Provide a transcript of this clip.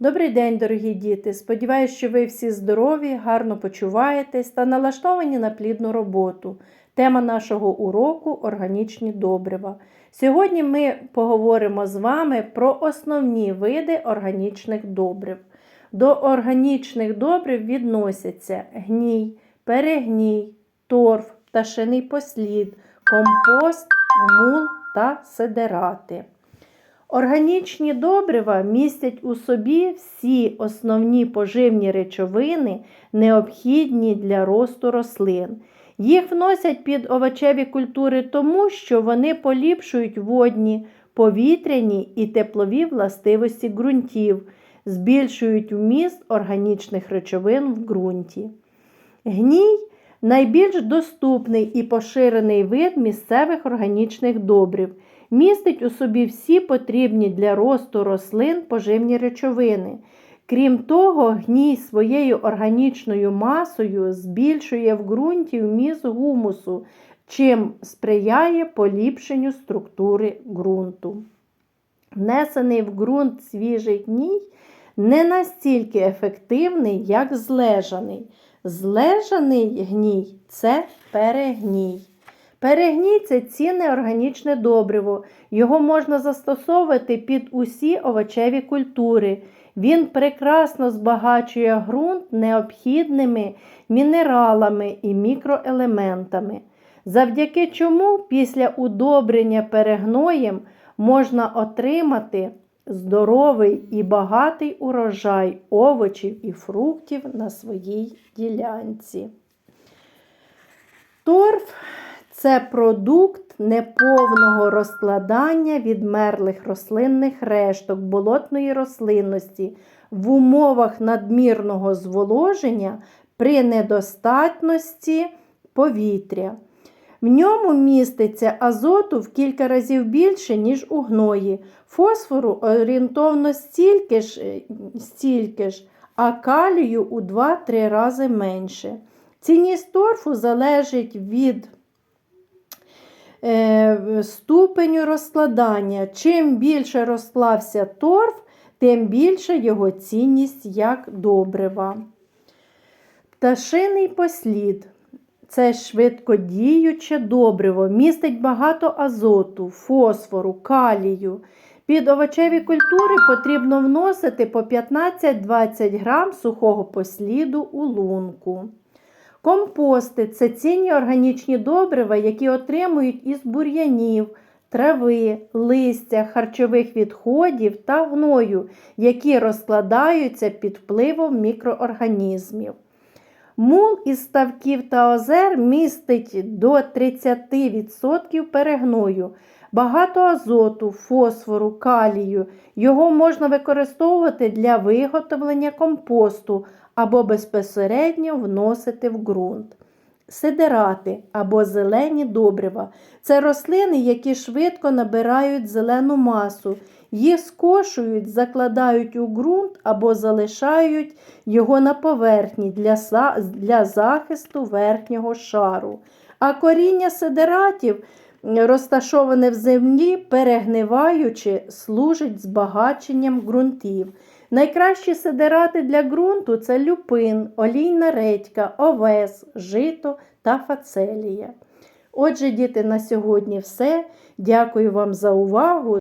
Добрий день, дорогі діти! Сподіваюсь, що ви всі здорові, гарно почуваєтесь та налаштовані на плідну роботу. Тема нашого уроку органічні добрива. Сьогодні ми поговоримо з вами про основні види органічних добрив. До органічних добрив відносяться гній, перегній, торф, пташиний послід, компост, мул та сидерати. Органічні добрива містять у собі всі основні поживні речовини, необхідні для росту рослин. Їх вносять під овочеві культури тому, що вони поліпшують водні, повітряні і теплові властивості ґрунтів, збільшують вміст органічних речовин в ґрунті. Гній найбільш доступний і поширений вид місцевих органічних добрив. Містить у собі всі потрібні для росту рослин поживні речовини. Крім того, гній своєю органічною масою збільшує в ґрунті вміст гумусу, чим сприяє поліпшенню структури ґрунту. Внесений в ґрунт свіжий гній не настільки ефективний, як злежаний. Злежаний гній це перегній. Перегній це цінне органічне добриво. Його можна застосовувати під усі овочеві культури. Він прекрасно збагачує ґрунт необхідними мінералами і мікроелементами, завдяки чому після удобрення перегноєм можна отримати здоровий і багатий урожай овочів і фруктів на своїй ділянці. Торф це продукт неповного розкладання відмерлих рослинних решток болотної рослинності в умовах надмірного зволоження при недостатності повітря. В ньому міститься азоту в кілька разів більше, ніж у гної, фосфору орієнтовно стільки ж, стільки ж а калію у 2-3 рази менше. Цінність торфу залежить від е, ступеню розкладання. Чим більше розклався торф, тим більше його цінність як добрива. Пташиний послід. Це швидкодіюче добриво, містить багато азоту, фосфору, калію. Під овочеві культури потрібно вносити по 15-20 грам сухого посліду у лунку. Компости це цінні органічні добрива, які отримують із бур'янів, трави, листя, харчових відходів та гною, які розкладаються під впливом мікроорганізмів. Мул із ставків та озер містить до 30% перегною, багато азоту, фосфору, калію. Його можна використовувати для виготовлення компосту або безпосередньо вносити в ґрунт. Сидерати або зелені добрива це рослини, які швидко набирають зелену масу. Їх скошують, закладають у ґрунт або залишають його на поверхні для, для захисту верхнього шару. А коріння сидератів, розташоване в землі, перегниваючи, служить збагаченням ґрунтів. Найкращі сидирати для ґрунту це люпин, олійна редька, овес, жито та фацелія. Отже, діти, на сьогодні все. Дякую вам за увагу.